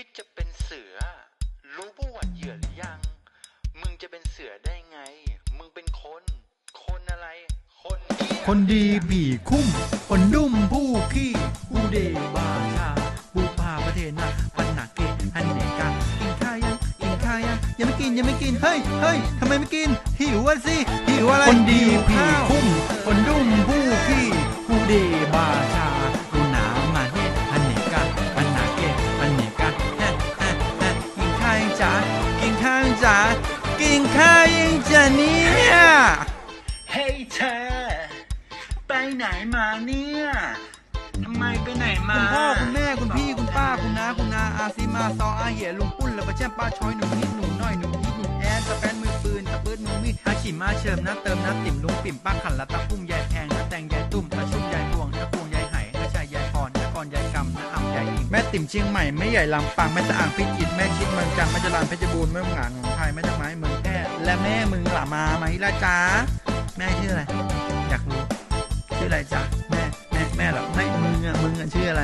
คิดจะเป็นเสือ รู้ประวัติเหยื่อหรือยัง มึงจะเป็นเสือได้ไง มึงเป็นคน คนอะไร คนเหี้ยคนดีผีคุ้ม คนดุ้มผู้ขี้ผู้เดบาชาผู้พาประเทศนะปัญหาเกฮันเนกากินข้าวยังกินข้าวยังยังไม่กินยังไม่กิน เฮ้ยเฮ้ยทำไมไม่กิน หิวอะสิ หิวอะไรคนดีผีคุ้ม คนดุ้มผู้ขี้ผู้เดบาชา จ๋ากินข้าวยังจ๋าเนี่ยเฮ้ยเธอไปไหนมาเนี่ยทำไมไปไหนมา คุณพ่อคุณแม่คุณพี่คุณป้าคุณน้าคุณนาอาซีมาซออาเหียลุงปุ้นแล้วก็แช่มป้าช้อยหนูนิดหนูน้อยหนูนิดหนูแอนตะแปนมือปืนตะปืนมือมีดอาขิมมาเชิมนะเติมนะติ่มลุงปิ่มป้าขันละตะพุ่มยายแพงนะแตงยายตุ้มนะชุ่มยายพวงนะพวงยายไหนะชายยายพรนะกรยายกำนะอ่ำยายอิง แม่ติ่มเชียงใหม่แม่ใหญ่ลำปางแม่ตะอ่างพิจิตรแม่คิดเมืองจันทร์แม่จรันเพชรบูรณ์แม่หงานของไทยแม่ตะไม้เมืองแพร่และแม่มึงหล่ะมาไหมล่ะจ๊ะแม่ชื่ออะไร อยากรู้ชื่ออะไรจ๊ะแม่แม่แม่หรอแม่มึงอะมึงอะชื่ออะไร